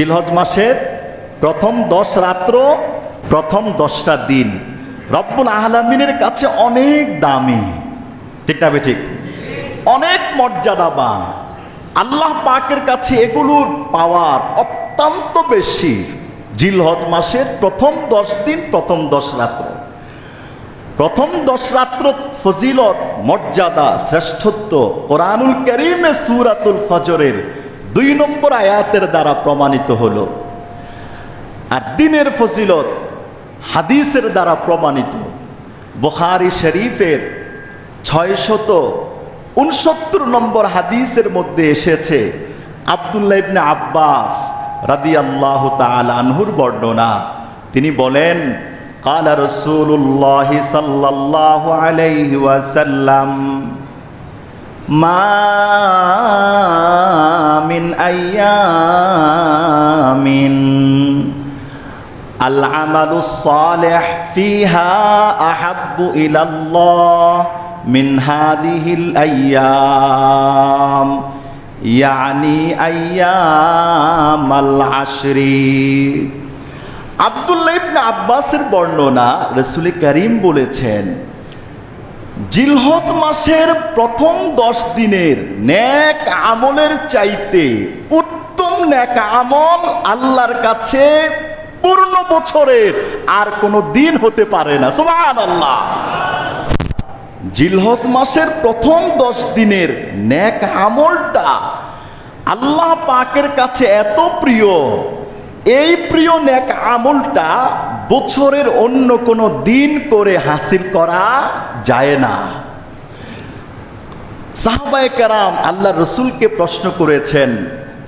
জিলহজ মাসের প্রথম দশ রাত্র, প্রথম দশটা দিন। রব্বুল আহলামিনের কাছে অনেক দামি। ঠিক না ঠিক অনেক মর্যাদাবান। আল্লাহ পাকের কাছে এগুলোর পাওয়ার অত্যন্ত বেশি। জিলহজ মাসের প্রথম দশ দিন, প্রথম দশ রাত্র। প্রথম দশ রাত্র ফজিলত, মর্যাদা, শ্রেষ্ঠত্ব। কোরআনুল করিমে সুরাতুল ফজরের দুই নম্বর আয়াতের দ্বারা প্রমাণিত হল, আর দিনের ফজিলত হাদিসের দ্বারা প্রমাণিত। বখারি শরীফের ছয়শত উনসত্তর নম্বর হাদিসের মধ্যে এসেছে, আবদুল্লাহ ইবনে আব্বাস রাদি আল্লাহ আনহুর বর্ণনা। তিনি বলেন, কালা রসুল্লাহ সাল্লাহ আলাইহি ওয়াসাল্লাম عليه وسلم ما من أيام العمل الصالح فيها أحب إلى الله من هذه الأيام يعني أيام العشر আবদুল্লাহ ইবনে আব্বাসের বর্ণনা রসুল করিম বলেছেন জিলহজ মাসের প্রথম দশ দিনের ন্যাক আমলের চাইতে উত্তম ন্যাক আমল আল্লাহর কাছে পূর্ণ বছরের আর কোনো দিন হতে পারে না। সুবহান আল্লাহ জিলহজ মাসের প্রথম দশ দিনের ন্যাক আমলটা আল্লাহ পাকের কাছে এত প্রিয়। এই প্রিয় ন্যাক আমলটা বছরের অন্য কোনো দিন করে হাসিল করা যায় না। সাহাবায়ে কারাম আল্লাহ রসুলকে প্রশ্ন করেছেন,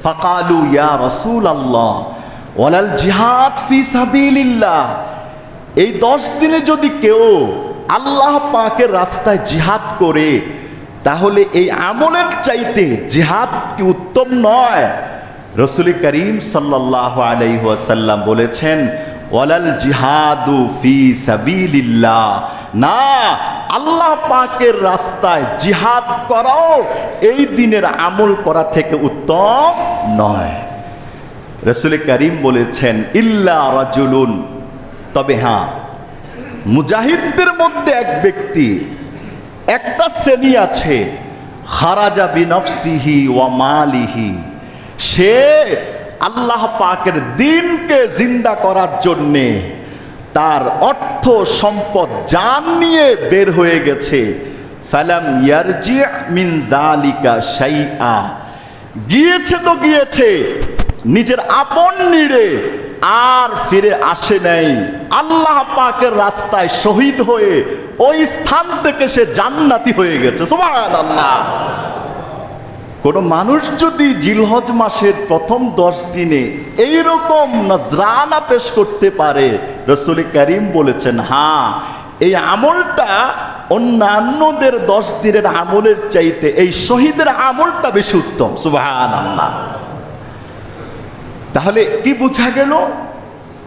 ফাকালু ইয়া রসুল আল্লাহ ওয়ালাল জিহাদ ফি সাবিলিল্লাহ? এই দশ দিনে যদি কেউ আল্লাহ পাকের রাস্তায় জিহাদ করে, তাহলে এই আমলের চাইতে জিহাদ কি উত্তম নয়? রসুল করিম সাল্লাহ আলাইসাল্লাম বলেছেন ওয়ালাল জিহাদু ফি সাবিলিল্লাহ। না, আল্লাহ পাকের রাস্তায় জিহাদ করাও এই দিনের আমল করা থেকে উত্তম নয়। রসুল করিম বলেছেন, ইল্লা রাজুলুন। তবে হ্যাঁ মুজাহিদদের মধ্যে এক ব্যক্তি, একটা শ্রেণি আছে হারাজা বিনফসিহি ওয়া মালিহি। সে আল্লাহ পাকের দিনকে জিন্দা করার জন্যে তার অর্থ সম্পদ জান নিয়ে বের হয়ে গেছে। শাইআ। গিয়েছে তো গিয়েছে, নিজের আপন নিড়ে আর ফিরে আসে নাই। আল্লাহ পাকের রাস্তায় শহীদ হয়ে ওই স্থান থেকে সে জান্নাতি হয়ে গেছে। সুবহানাল্লাহ। কোন মানুষ যদি জিলহজ মাসের প্রথম দশ দিনে এইরকম নজরানা পেশ করতে পারে, রসুল করিম বলেছেন হ্যাঁ এই আমলটা অন্যান্যদের দশ দিনের আমলের চাইতে, এই শহীদের আমলটা বেশি উত্তম। সুবাহান তাহলে কি বোঝা গেল?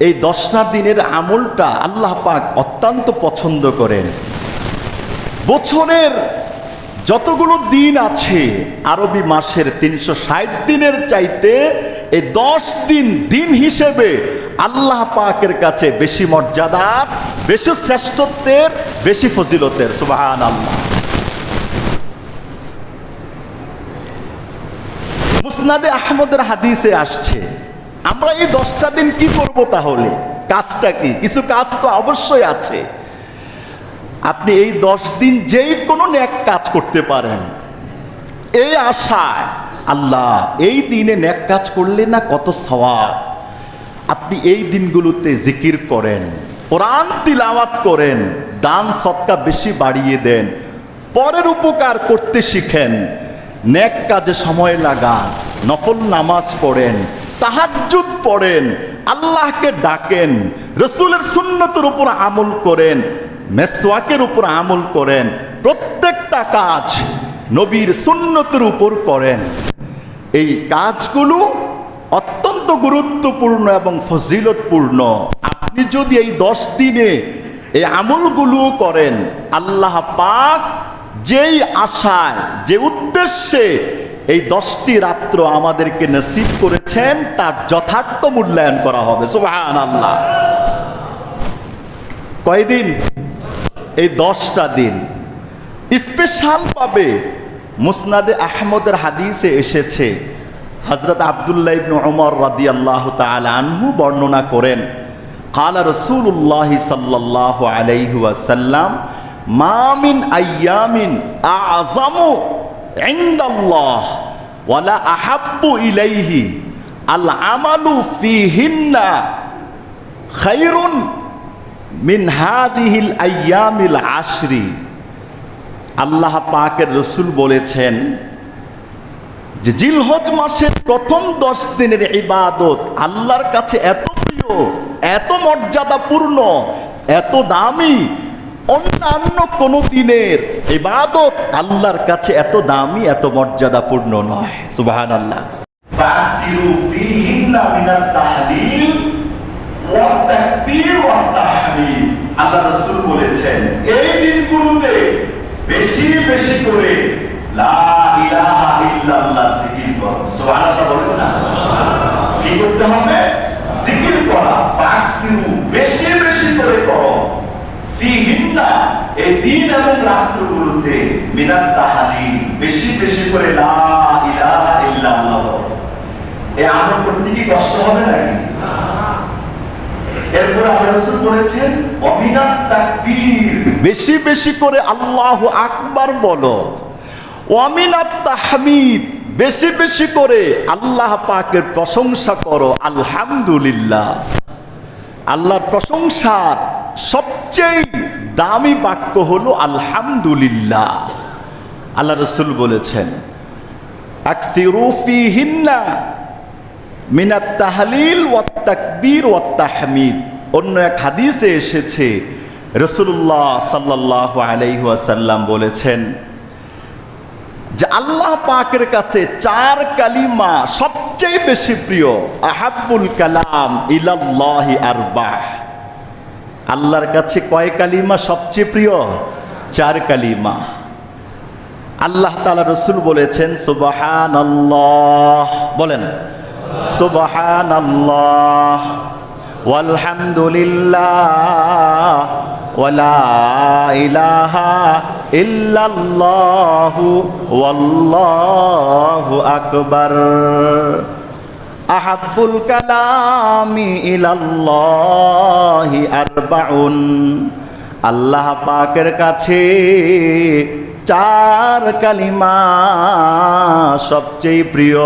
এই দশটা দিনের আমলটা আল্লাহ পাক অত্যন্ত পছন্দ করেন। বছরের যতগুলো দিন আছে, আরবি মাসের তিনশো ষাট দিনের চাইতে এই দশ দিন দিন হিসেবে আল্লাহ পাকের কাছে বেশি মর্যাদার, বেশি শ্রেষ্ঠত্বের, বেশি ফজিলতের সুবাহান আল্লাহ মুসনাদে আহমদের হাদিসে আসছে, আমরা এই দশটা দিন কি করব তাহলে? কাজটা কি? কিছু কাজ তো অবশ্যই আছে। আপনি এই দশ দিন যেই কোনো ন্যাক কাজ করতে পারেন। এই আশায় আল্লাহ, এই দিনে ন্যাক কাজ করলে না কত সওয়াব। আপনি এই দিনগুলোতে জিকির করেন, কোরআন তিলাওয়াত করেন, দান সৎকা বেশি বাড়িয়ে দেন, পরের উপকার করতে শিখেন, ন্যাক কাজে সময় লাগান, নফল নামাজ পড়েন, তাহাজ্জুদ পড়েন, আল্লাহকে ডাকেন, রসুলের সুন্নতের উপর আমল করেন মেসওয়াকের উপর আমল করেন, প্রত্যেকটা কাজ নবীর সুন্নতের উপর করেন। এই কাজগুলো অত্যন্ত গুরুত্বপূর্ণ এবং ফজিলতপূর্ণ। আপনি যদি এই দশ দিনে এই আমলগুলো করেন, আল্লাহ পাক যেই আশায়, যে উদ্দেশ্যে এই দশটি রাত্র আমাদেরকে নসিব করেছেন, তার যথার্থ মূল্যায়ন করা হবে। সুবহান আল্লাহ কয়দিন? এই দশটা দিন। স্পেশালভাবে মুসনাদে আহমদের হাদিসে এসেছে হজরত আবদুল্লাহ ইবন ওমর রাদি আল্লাহ আনহু বর্ণনা করেন, কালা রসুল্লাহ সাল্লাহ আলাইহুয়াসাল্লাম মামিন আয়ামিন আজামু ইন্দাল্লাহ ওয়ালা আহাব্বু ইলাইহি আল আমালু ফিহিন্না খাইরুন মিন হাদিহিল আইয়ামিল আশরি। আল্লাহ পাকের রসুল বলেছেন যে জিলহজ মাসের প্রথম দশ দিনের ইবাদত আল্লাহর কাছে এত প্রিয়, এত মর্যাদাপূর্ণ, এত দামি, অন্যান্য কোন দিনের ইবাদত আল্লাহর কাছে এত দামি, এত মর্যাদাপূর্ণ নয়। সুবাহান আল্লাহ আল্লাহ রসুল বলেছেন, এই দিনগুলোতে বেশি বেশি করে কি এই দিন এবং রাত্রগুলোতে মিনাত তাহালিল, বেশি বেশি করে লা ইলাহা ইল্লাল্লাহ। এই আমল করতে কষ্ট হবে নাকি? বেশি বেশি করে আল্লাহ আকবার বলো। অমিনাত তাহমিদ। বেশি বেশি করে আল্লাহ পাকের প্রশংসা করো, আলহামদুলিল্লাহ। আল্লাহর প্রশংসার সবচেয়ে দামি বাক্য হলো, আলহামদুলিল্লাহ। আল্লাহ রসুল বলেছেন মিনাত তাহলিল ওয়াত তাকবীর ওয়াত তাহমিদ। অন্য এক হাদিসে এসেছে রসুল্লাহ সাল্লাল্লাহু আলাইহি ওয়াসাল্লাম বলেছেন যে আল্লাহ পাকের কাছে চার কালিমা সবচেয়ে বেশি প্রিয়, আহাব্বুল কালাম ইলাল্লাহি আরবাহ। আল্লাহর কাছে কয় কালিমা সবচেয়ে প্রিয়? চার কালিমা। আল্লাহ তালা রসুল বলেছেন সুবহান বলেন সুবহান আল্লাহ walhamdulillah wala ilaha illallahu wallahu akbar আহাব্বুল কালামি ইলাল্লাহি আরবাউন। আল্লাহ পাকের কাছে চার কালিমা সবচেয়ে প্রিয়।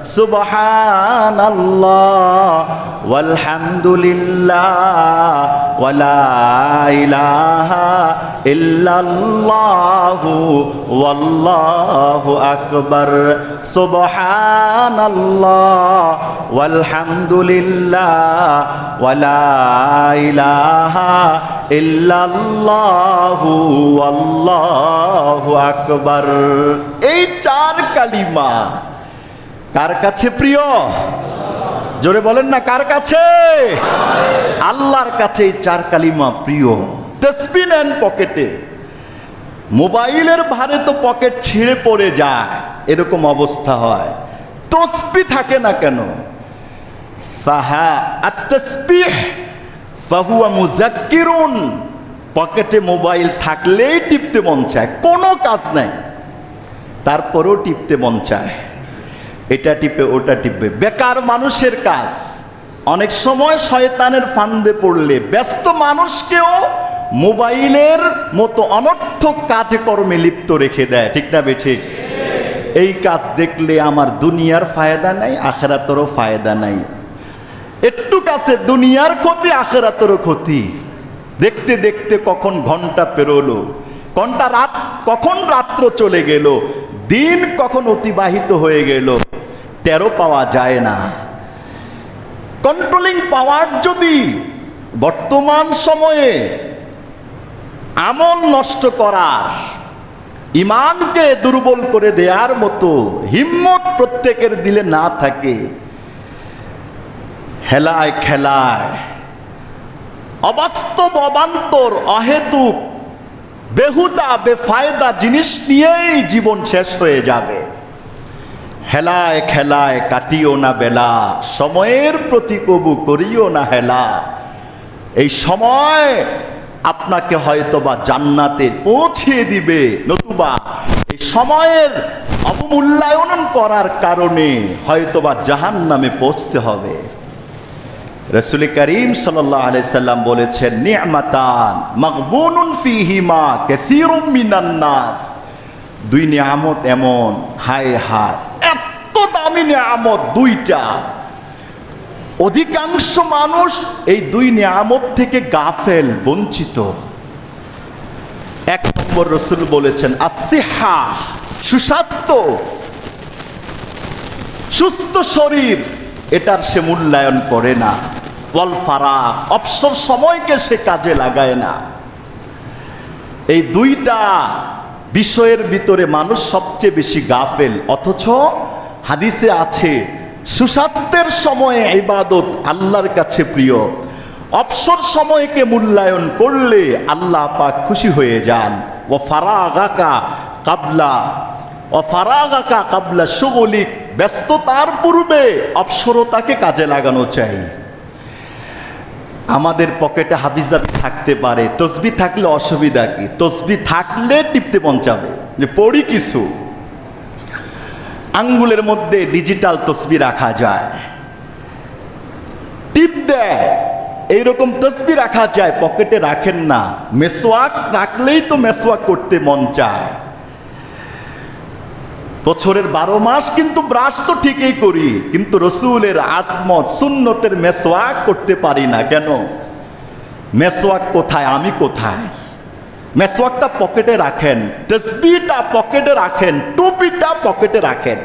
আকবার সুবহানাল্লাহ, ওয়ালহামদুলিল্লাহ, ওয়ালা ইলাহা ইল্লাল্লাহু, ওয়াল্লাহু আকবার, সুবহানাল্লাহ, ওয়ালহামদুলিল্লাহ, ওয়ালা ইলাহা ইল্লাল্লাহু, ওয়াল্লাহু আকবার। এই চার কালিমা কার কাছে প্রিয়? জোরে বলেন না, কার কাছে? আল্লাহর কাছে চার কালিমা প্রিয়। তসবি নেন পকেটে মোবাইলের ভারে তো পকেট ছিঁড়ে পড়ে যায়, এরকম অবস্থা হয়। তসবি থাকে না কেন? ফাহা আত্তসবিহ, ফাহুয়া মুজাক্কিরুন। পকেটে মোবাইল থাকলেই টিপতে মন চায়, কোনো কাজ নাই। তারপরেও টিপতে মন চায়। এটা টিপে, ওটা টিপবে। বেকার মানুষের কাজ। অনেক সময় শয়তানের ফান্দে পড়লে ব্যস্ত মানুষকেও মোবাইলের মতো অনর্থক কাজে কর্মে লিপ্ত রেখে দেয়। ঠিক না বে ঠিক? এই কাজ দেখলে আমার দুনিয়ার ফায়দা নাই, আখেরাতেরও ফায়দা নাই। একটু কাছে দুনিয়ার ক্ষতি, আখেরাতেরও ক্ষতি। দেখতে দেখতে কখন ঘণ্টা পেরোলো, ঘণ্টা রাত, কখন রাত্র চলে গেল, দিন কখন অতিবাহিত হয়ে গেল। তেরো পাওয়া যায় না। কন্ট্রোলিং পাওয়ার যদি বর্তমান সময়ে আমল নষ্ট করার, ইমানকে দুর্বল করে দেওয়ার মতো হিম্মত প্রত্যেকের দিলে না থাকে, হেলায় খেলায় অবাস্তব অবান্তর অহেতুক, বেহুদা, বেফায়দা জিনিস নিয়েই জীবন শেষ হয়ে যাবে। হেলায় খেলায় কাটিও না বেলা, সময়ের প্রতি কবু করিও না হেলা। এই সময় আপনাকে হয়তোবা জান্নাতে পৌঁছিয়ে দিবে, নতুবা এই সময়ের অবমূল্যায়ন করার কারণে হয়তোবা জাহান নামে পৌঁছতে হবে। রসুল করিম সাল্লাহ সাল্লাম বলেছেন, নিয়ামাতান মকবুনুন ফিহিমা, কাসীরুম মিনান নাস। দুই নিয়ামত এমন, হায় হায়, এত দামি নিয়ামত দুইটা। অধিকাংশ মানুষ এই দুই নিয়ামত থেকে গাফেল, বঞ্চিত। এক নম্বর রসুল বলেছেন আসিহা সুস্বাস্থ্য, সুস্থ শরীর। এটার সে মূল্যায়ন করে না। ওয়াল ফারা অবসর সময়কে সে কাজে লাগায় না। এই দুইটা বিষয়ের ভিতরে মানুষ সবচেয়ে বেশি গাফেল, অথচ হাদিসে আছে, সুস্বাস্থ্যের সময়ে ইবাদত আল্লাহর কাছে প্রিয়। অবসর সময়কে মূল্যায়ন করলে আল্লাহ পাক খুশি হয়ে যান। ও ফারাগাকা কাবলা ও ফারাগাকা কাবলা সুগলিক ব্যস্ততার পূর্বে অবসরতাকে কাজে লাগানো চাই। আমাদের পকেটে হাফিজাবি থাকতে পারে, তসবি থাকলে অসুবিধা কি? তসবি থাকলে টিপতে পঞ্চাবে যে পড়ি কিছু। আঙ্গুলের মধ্যে ডিজিটাল তসবি রাখা যায়। টিপ দেয়, এইরকম তসবি রাখা যায়, পকেটে রাখেন না। মেসোয়াক রাখলেই তো মেসোয়াক করতে মন চায়। বছরের বারো মাস কিন্তু ব্রাশ তো ঠিকই করি, কিন্তু রসুলের আজমত সুন্নতের মেসোয়াক করতে পারি না। কেন? মেসোয়াক কোথায়? আমি কোথায়? মেসোয়াকটা পকেটে রাখেন তসবিটা পকেটে রাখেন, টুপিটা পকেটে রাখেন।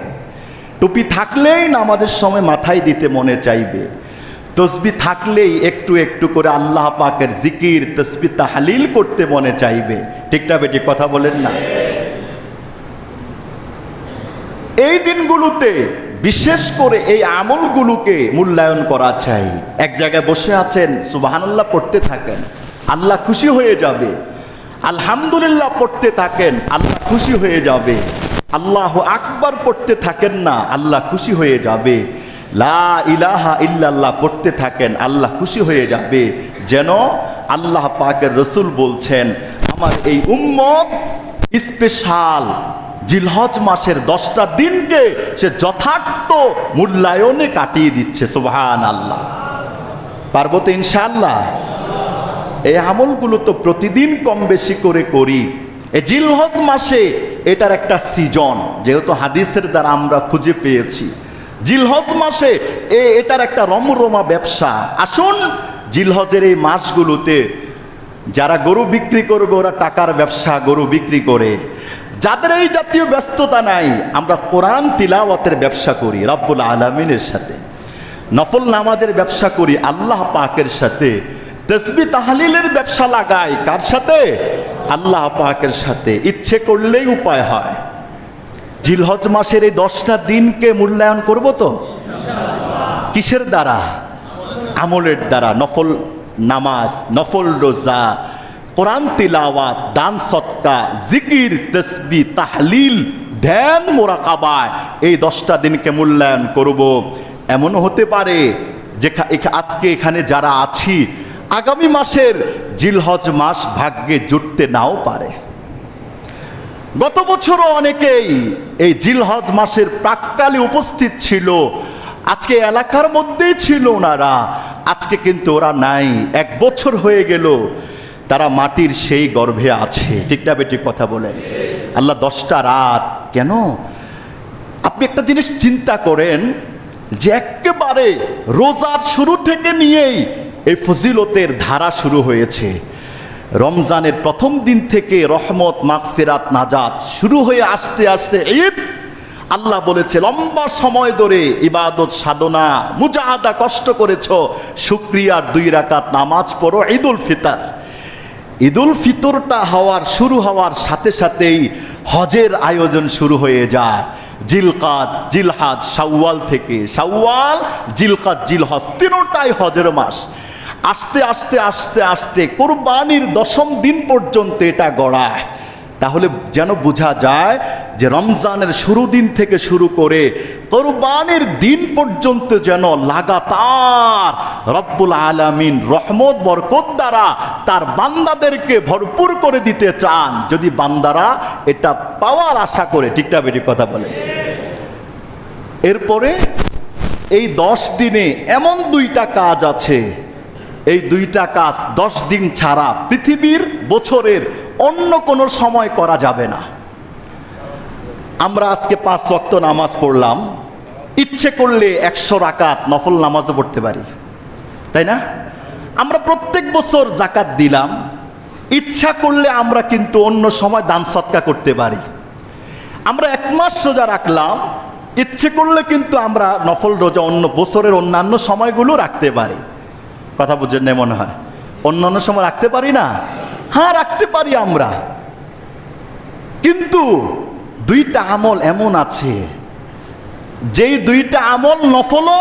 টুপি থাকলেই নামাজের সময় মাথায় দিতে মনে চাইবে। তসবি থাকলেই একটু একটু করে আল্লাহ পাকের জিকির তসবি তাহালিল করতে মনে চাইবে। ঠিকটা বেটি কথা বলেন না? এই দিনগুলোতে বিশেষ করে এই আমলগুলোকে মূল্যায়ন করা চাই। এক জায়গায় বসে আছেন সুবাহান্লাহ পড়তে থাকেন, আল্লাহ খুশি হয়ে যাবে। আলহামদুলিল্লাহ পড়তে থাকেন, আল্লাহ খুশি হয়ে যাবে। আল্লাহ আকবার পড়তে থাকেন না, আল্লাহ খুশি হয়ে যাবে। লা ইলাহা ইল্লাল্লাহ পড়তে থাকেন, আল্লাহ খুশি হয়ে যাবে। যেন আল্লাহ পাকের রসুল বলছেন, আমার এই উম্মত স্পেশাল জিলহজ মাসের দশটা দিনকে সে যথার্থ মূল্যায়নে কাটিয়ে দিচ্ছে সুবহান আল্লাহ পারব তো ইনশাআল্লাহ? এই আমলগুলো তো প্রতিদিন কম বেশি করে করি। এই জিলহজ মাসে এটার একটা সিজন, যেহেতু হাদিসের দ্বারা আমরা খুঁজে পেয়েছি। জিলহজ মাসে এ এটার একটা রমরমা ব্যবসা। আসুন, জিলহজের এই মাসগুলোতে যারা গরু বিক্রি করবে, ওরা টাকার ব্যবসা, গরু বিক্রি করে। যাদের এই জাতীয় ব্যস্ততা নাই, আমরা কোরআন তিলাওয়াতের ব্যবসা করি, রব্বুল আলমিনের সাথে। নফল নামাজের ব্যবসা করি, আল্লাহ পাকের সাথে। তসবি তাহলিলের ব্যবসা লাগাই, কার সাথে? আল্লাহ পাকের সাথে। ইচ্ছে করলেই উপায় হয়। জিলহজ মাসের এই দশটা দিনকে মূল্যায়ন করব তো? কিসের দ্বারা? আমলের দ্বারা। নফল নামাজ, নফল রোজা কোরআন তিলাওয়াত, দান সৎকা, জিকির তসবি তাহলিল, ধ্যান মোরাকাবায় এই দশটা দিনকে মূল্যায়ন করব। এমনও হতে পারে যে আজকে এখানে যারা আছি, আগামী মাসের জিলহজ মাস ভাগ্যে জুটতে নাও পারে। গত বছরও অনেকেই এই জিলহজ মাসের প্রাককালে উপস্থিত ছিল। আজকে এলাকার মধ্যেই ছিল ওনারা। আজকে কিন্তু ওরা নাই। এক বছর হয়ে গেল। তারা মাটির সেই গর্ভে আছে। ঠিকটা বেটি কথা বলেন আল্লাহ দশটা রাত, কেন? আপনি একটা জিনিস চিন্তা করেন যে একেবারে রোজার শুরু থেকে নিয়েই এই ফজিলতের ধারা শুরু হয়েছে। রমজানের প্রথম দিন থেকে রহমত, মাগফিরাত, নাজাত শুরু হয়ে আসতে আসতে ঈদ, আল্লাহ বলেছে, লম্বা সময় ধরে ইবাদত, সাধনা, মুজাহাদা কষ্ট করেছ, শুক্রিয়ার দুই রাকাত নামাজ পড়ো, ঈদুল ফিতর। ঈদুল ফিতরটা হওয়ার, শুরু হওয়ার সাথে সাথেই হজের আয়োজন শুরু হয়ে যায়। জিলকাত জিলহাদ সাউয়াল থেকে, শাওয়াল, জিলকাত, জিলহজ তিনটাই হজের মাস। আস্তে আস্তে আস্তে আস্তে কোরবানির দশম দিন পর্যন্ত এটা গড়ায়। তাহলে যেন বোঝা যায় যে রমজানের শুরু দিন থেকে শুরু করে কোরবানির দিন পর্যন্ত যেন লাগাতার রব্বুল আলামিন রহমত, বরকত দ্বারা তার বান্দাদেরকে ভরপুর করে দিতে চান। যদি বান্দারা এটা পাওয়ার আশা করে ঠিকটা বেটি কথা বলে এরপরে এই দশ দিনে এমন দুইটা কাজ আছে। এই দুইটা কাজ দশ দিন ছাড়া পৃথিবীর বছরের অন্য কোনো সময় করা যাবে না। আমরা আজকে পাঁচ ওয়াক্ত নামাজ পড়লাম। ইচ্ছে করলে একশো রাকাত নফল নামাজও পড়তে পারি। তাই না? আমরা প্রত্যেক বছর জাকাত দিলাম। ইচ্ছা করলে আমরা কিন্তু অন্য সময় দান সৎকা করতে পারি। আমরা এক মাস রোজা রাখলাম। ইচ্ছে করলে কিন্তু আমরা নফল রোজা অন্য বছরের অন্যান্য সময়গুলো রাখতে পারি। কথা বুঝেন মনে হয়। অন্যান্য সময় রাখতে পারি না? হ্যাঁ রাখতে পারি আমরা। কিন্তু দুইটা আমল এমন আছে, যেই দুইটা আমল নফলও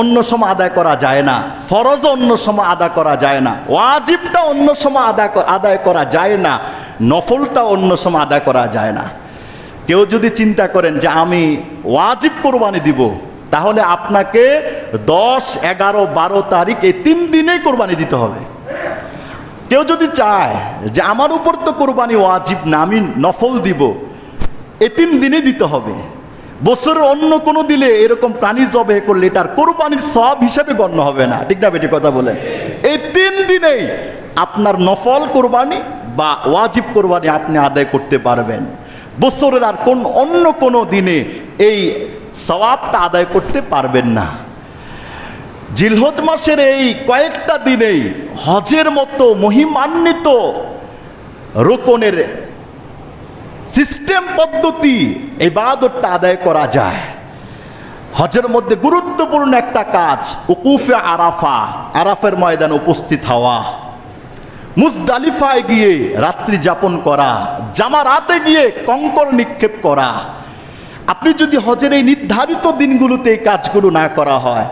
অন্য সময় আদায় করা যায় না ফরজ অন্য সময় আদায় করা যায় না ওয়াজিবটা অন্য সময় আদায় আদায় করা যায় না নফলটা অন্য সময় আদায় করা যায় না। কেউ যদি চিন্তা করেন যে আমি ওয়াজিব কোরবানি দিব, তাহলে আপনাকে দশ, এগারো, বারো তারিখ এই তিন দিনেই কোরবানি দিতে হবে। কেউ যদি চায় যে আমার উপর তো কোরবানি ওয়াজিব না, আমি নফল দিব, এ তিন দিনে দিতে হবে। বছরের অন্য কোনো দিলে এরকম প্রাণী জবে করলে এটার কোরবানির সব হিসাবে গণ্য হবে না। ঠিক না বেটি কথা বলেন? এই তিন দিনেই আপনার নফল কোরবানি বা ওয়াজিব কোরবানি আপনি আদায় করতে পারবেন। বছরের আর কোন অন্য কোনো দিনে এই সওয়াবটা আদায় করতে পারবেন না। জিলহজ মাসের এই কয়েকটা দিনেই হজের মতো মহিমান্বিত রোকনের সিস্টেম পদ্ধতি ইবাদতটা আদায় করা যায়। হজের মধ্যে গুরুত্বপূর্ণ একটা কাজ, উকুফে আরাফা, আরাফের ময়দানে উপস্থিত হওয়া। মুজদালিফায় গিয়ে রাত্রি যাপন করা জামা রাতে গিয়ে কঙ্কর নিক্ষেপ করা। আপনি যদি হজের এই নির্ধারিত দিনগুলোতে এই কাজগুলো না করা হয়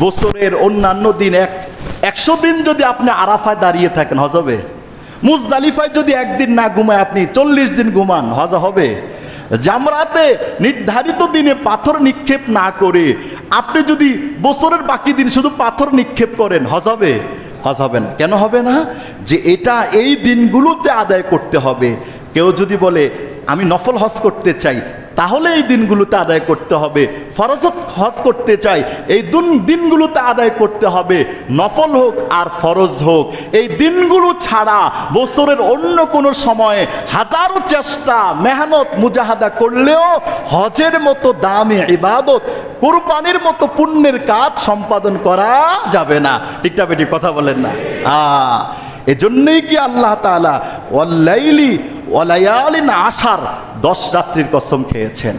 বছরের অন্যান্য দিন এক, একশো দিন যদি আপনি আরাফায় দাঁড়িয়ে থাকেন, হজ হবে? মুজদালিফায় যদি একদিন না ঘুমায়, আপনি চল্লিশ দিন ঘুমান, হজ হবে? জামরাতে নির্ধারিত দিনে পাথর নিক্ষেপ না করে আপনি যদি বছরের বাকি দিন শুধু পাথর নিক্ষেপ করেন, হজ হবে? হজ হবে না। কেন হবে না? যে এটা এই দিনগুলোতে আদায় করতে হবে। কেউ যদি বলে, আমি নফল হজ করতে চাই তাহলে এই দিনগুলোতে আদায় করতে হবে। ফরজত হজ করতে চাই, এই দুন, দিনগুলোতে আদায় করতে হবে। নফল হোক আর ফরজ হোক, এই দিনগুলো ছাড়া বছরের অন্য কোনো সময়ে হাজারো চেষ্টা, মেহনত, মুজাহাদা করলেও হজের মতো দামে ইবাদত, কোরবানির মতো পুণ্যের কাজ সম্পাদন করা যাবে না। ঠিকটা বেটি, কথা বলেন না। আ এজন্যই কি আল্লাহ তাআলা ওয়াল্লাইলি ওয়ালায়ালিন আশার দশ রাত্রির কসম খেয়েছেন।